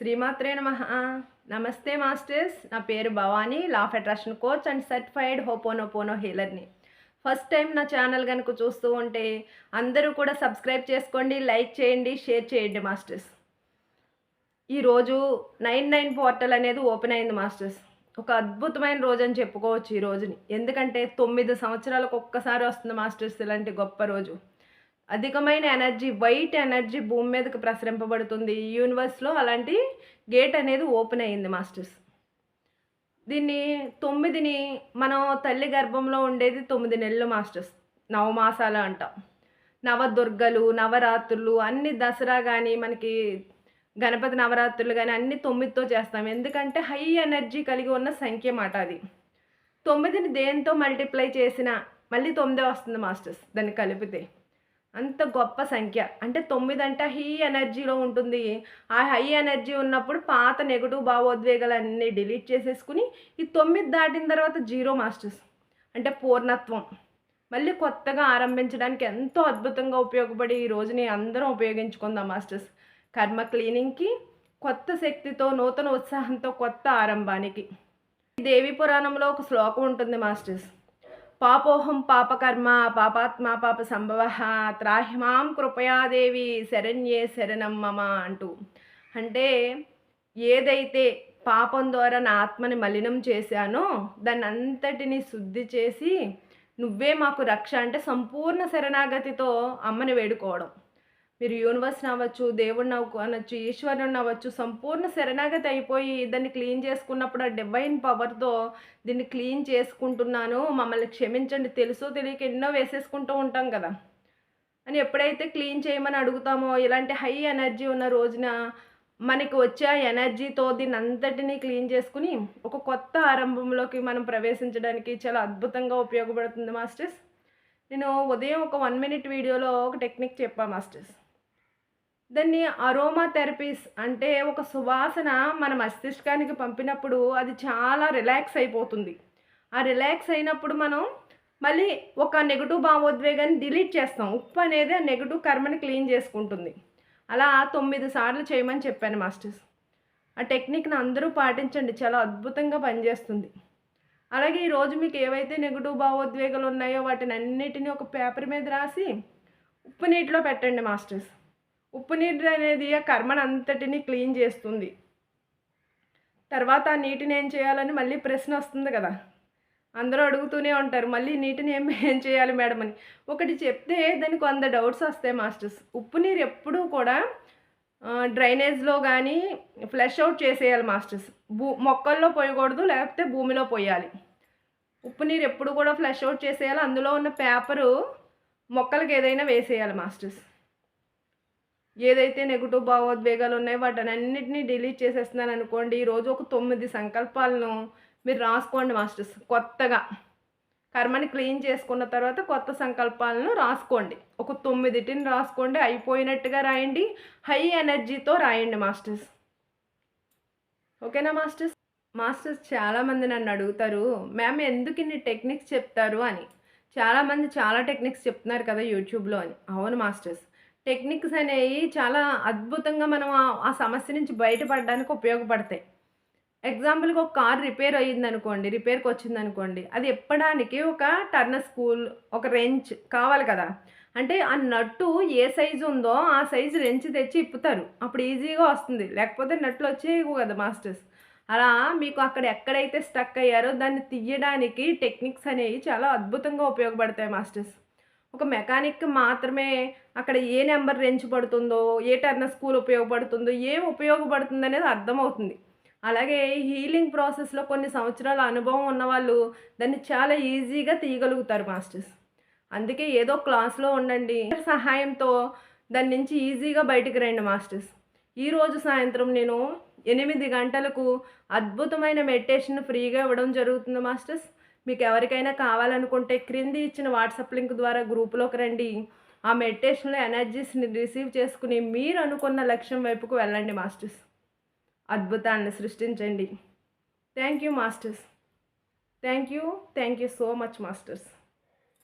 శ్రీమాత్రే నమ. నమస్తే మాస్టర్స్. నా పేరు Bhavani law of attraction coach and certified ho'oponopono హీలర్ని first time నా ఛానల్ కనుక చూస్తూ ఉంటే అందరూ కూడా సబ్స్క్రైబ్ చేసుకోండి లైక్ చేయండి షేర్ చేయండి మాస్టర్స్. ఈరోజు నైన్ నైన్ పోర్టల్ అనేది ఓపెన్ అయింది మాస్టర్స్. ఒక అద్భుతమైన రోజు అని చెప్పుకోవచ్చు ఈ రోజుని. ఎందుకంటే తొమ్మిది సంవత్సరాలకు ఒక్కసారి వస్తుంది మాస్టర్స్ ఇలాంటి గొప్ప రోజు. అధికమైన ఎనర్జీ వైట్ ఎనర్జీ భూమి మీదకి ప్రసరింపబడుతుంది. యూనివర్స్లో అలాంటి గేట్ అనేది ఓపెన్ అయ్యింది మాస్టర్స్. దీన్ని తొమ్మిదిని మనం తల్లి గర్భంలో ఉండేది తొమ్మిది నెలలు మాస్టర్స్. నవమాసాలు అంటాం. నవదుర్గలు నవరాత్రులు అన్ని దసరా కానీ మనకి గణపతి నవరాత్రులు కానీ అన్ని తొమ్మిదితో చేస్తాం. ఎందుకంటే హై ఎనర్జీ కలిగి ఉన్న సంఖ్య మాట అది. తొమ్మిదిని దేంతో మల్టిప్లై చేసినా మళ్ళీ తొమ్మిదే వస్తుంది మాస్టర్స్ దాన్ని కలిపితే. అంత గొప్ప సంఖ్య. అంటే తొమ్మిది అంటే హై ఎనర్జీలో ఉంటుంది. ఆ హై ఎనర్జీ ఉన్నప్పుడు పాత నెగటివ్ భావోద్వేగాలన్నీ డిలీట్ చేసేసుకుని ఈ తొమ్మిది దాటిన తర్వాత జీరో మాస్టర్స్. అంటే పూర్ణత్వం. మళ్ళీ కొత్తగా ఆరంభించడానికి ఎంతో అద్భుతంగా ఉపయోగపడి ఈ రోజుని అందరం ఉపయోగించుకుందాం మాస్టర్స్. కర్మ క్లీనింగ్కి కొత్త శక్తితో నూతన ఉత్సాహంతో కొత్త ఆరంభానికి. దేవి పురాణంలో ఒక శ్లోకం ఉంటుంది మాస్టర్స్. పాపోహం పాపకర్మ పాపాత్మ పాప సంభవ త్రాహిమాం కృపయాదేవి శరణ్యే శరణం మమ అంటూ. అంటే ఏదైతే పాపం ద్వారా నా ఆత్మని మలినం చేశానో దాన్ని అంతటిని శుద్ధి చేసి నువ్వే మాకు రక్ష అంటే సంపూర్ణ శరణాగతితో అమ్మని వేడుకోవడం. మీరు యూనివర్స్ అవ్వచ్చు దేవుడిని అవ్వ అనొచ్చు ఈశ్వరుని అవ్వచ్చు సంపూర్ణ శరణాగతి అయిపోయి దాన్ని క్లీన్ చేసుకున్నప్పుడు ఆ డివైన్ పవర్తో దీన్ని క్లీన్ చేసుకుంటున్నాను. మమ్మల్ని క్షమించండి. తెలుసో తెలియక ఎన్నో వేసేసుకుంటూ ఉంటాం కదా. అని ఎప్పుడైతే క్లీన్ చేయమని అడుగుతామో ఇలాంటి హై ఎనర్జీ ఉన్న రోజున మనకి వచ్చే ఎనర్జీతో దీన్ని అంతటినీ క్లీన్ చేసుకుని ఒక కొత్త ఆరంభంలోకి మనం ప్రవేశించడానికి చాలా అద్భుతంగా ఉపయోగపడుతుంది మాస్టర్స్. నేను ఉదయం ఒక వన్ మినిట్ వీడియోలో ఒక టెక్నిక్ చెప్పాను మాస్టర్స్. దాన్ని అరోమా థెరపీస్ అంటే ఒక సువాసన మన మస్తిష్కానికి పంపినప్పుడు అది చాలా రిలాక్స్ అయిపోతుంది. ఆ రిలాక్స్ అయినప్పుడు మనం మళ్ళీ ఒక నెగటివ్ భావోద్వేగాన్ని డిలీట్ చేస్తాం. ఉప్పు అనేది ఆ నెగటివ్ కర్మని క్లీన్ చేసుకుంటుంది. అలా తొమ్మిది సార్లు చేయమని చెప్పాను మాస్టర్స్. ఆ టెక్నిక్ని అందరూ పాటించండి. చాలా అద్భుతంగా పనిచేస్తుంది. అలాగే ఈరోజు మీకు ఏవైతే నెగటివ్ భావోద్వేగాలు ఉన్నాయో వాటిని అన్నిటినీ ఒక పేపర్ మీద రాసి ఉప్పు నీటిలో పెట్టండి మాస్టర్స్. ఉప్పు నీటి అనేది ఆ కర్మను అంతటిని క్లీన్ చేస్తుంది. తర్వాత ఆ నీటిని ఏం చేయాలని మళ్ళీ ప్రశ్న వస్తుంది కదా. అందరూ అడుగుతూనే ఉంటారు మళ్ళీ నీటిని ఏం ఏం చేయాలి మేడం అని. ఒకటి చెప్తే దానికి వంద డౌట్స్ వస్తాయి మాస్టర్స్. ఉప్పు నీరు ఎప్పుడూ కూడా డ్రైనేజ్లో కానీ ఫ్లష్ అవుట్ చేసేయాలి మాస్టర్స్. భూ మొక్కల్లో పోయకూడదు లేకపోతే భూమిలో పోయాలి. ఉప్పు నీరు ఎప్పుడు కూడా ఫ్లష్ అవుట్ చేసేయాలి. అందులో ఉన్న పేపరు మొక్కలకి ఏదైనా వేసేయాలి మాస్టర్స్. ఏదైతే నెగటివ్ భావోద్వేగాలు ఉన్నాయో వాటిని అన్నింటినీ డిలీట్ చేసేస్తున్నాను అనుకోండి ఈరోజు ఒక తొమ్మిది సంకల్పాలను మీరు రాసుకోండి మాస్టర్స్ కొత్తగా. కర్మని క్లీన్ చేసుకున్న తర్వాత కొత్త సంకల్పాలను రాసుకోండి. ఒక తొమ్మిదిటిని రాసుకోండి అయిపోయినట్టుగా రాయండి హై ఎనర్జీతో రాయండి మాస్టర్స్. ఓకేనా మాస్టర్స్? మాస్టర్స్ చాలామంది నన్ను అడుగుతారు మ్యామ్ ఎందుకు ఇన్ని టెక్నిక్స్ చెప్తారు? అని. చాలామంది చాలా టెక్నిక్స్ చెప్తున్నారు కదా యూట్యూబ్లో అని. అవును మాస్టర్స్. టెక్నిక్స్ అనేవి చాలా అద్భుతంగా మనం ఆ సమస్య నుంచి బయటపడడానికి ఉపయోగపడతాయి. ఎగ్జాంపుల్కి ఒక కార్ రిపేర్ అయ్యిందనుకోండి రిపేర్కి వచ్చింది అనుకోండి అది ఎప్పడానికి ఒక టర్న్ స్కూల్ ఒక రెంచ్ కావాలి కదా. అంటే ఆ నట్టు ఏ సైజు ఉందో ఆ సైజు రెంచ్ తెచ్చి ఇప్పుతారు. అప్పుడు ఈజీగా వస్తుంది. లేకపోతే నట్లు వచ్చేయవు కదా మాస్టర్స్. అలా మీకు అక్కడ ఎక్కడైతే స్టక్ అయ్యారో దాన్ని తీయడానికి టెక్నిక్స్ అనేవి చాలా అద్భుతంగా ఉపయోగపడతాయి మాస్టర్స్. ఒక మెకానిక్ మాత్రమే అక్కడ ఏ నెంబర్ రెంచ్ పడుతుందో ఏ టర్న స్కూల్ ఉపయోగపడుతుందో ఏం ఉపయోగపడుతుంది అనేది అర్థమవుతుంది. అలాగే హీలింగ్ ప్రాసెస్లో కొన్ని సంవత్సరాల అనుభవం ఉన్నవాళ్ళు దాన్ని చాలా ఈజీగా తీయగలుగుతారు మాస్టర్స్. అందుకే ఏదో క్లాస్లో ఉండండి సహాయంతో దాని నుంచి ఈజీగా బయటికి రండి మాస్టర్స్. ఈరోజు సాయంత్రం నేను ఎనిమిది గంటలకు అద్భుతమైన మెడిటేషన్ ఫ్రీగా ఇవ్వడం జరుగుతుంది మాస్టర్స్. మీకు ఎవరికైనా కావాలనుకుంటే క్రింది ఇచ్చిన వాట్సాప్ లింక్ ద్వారా గ్రూప్లోకి రండి. ఆ మెడిటేషన్లో ఎనర్జీస్ని రిసీవ్ చేసుకుని మీరు అనుకున్న లక్ష్యం వైపుకు వెళ్ళండి మాస్టర్స్. అద్భుతాన్ని సృష్టించండి. Thank you masters. Thank you thank you so much masters.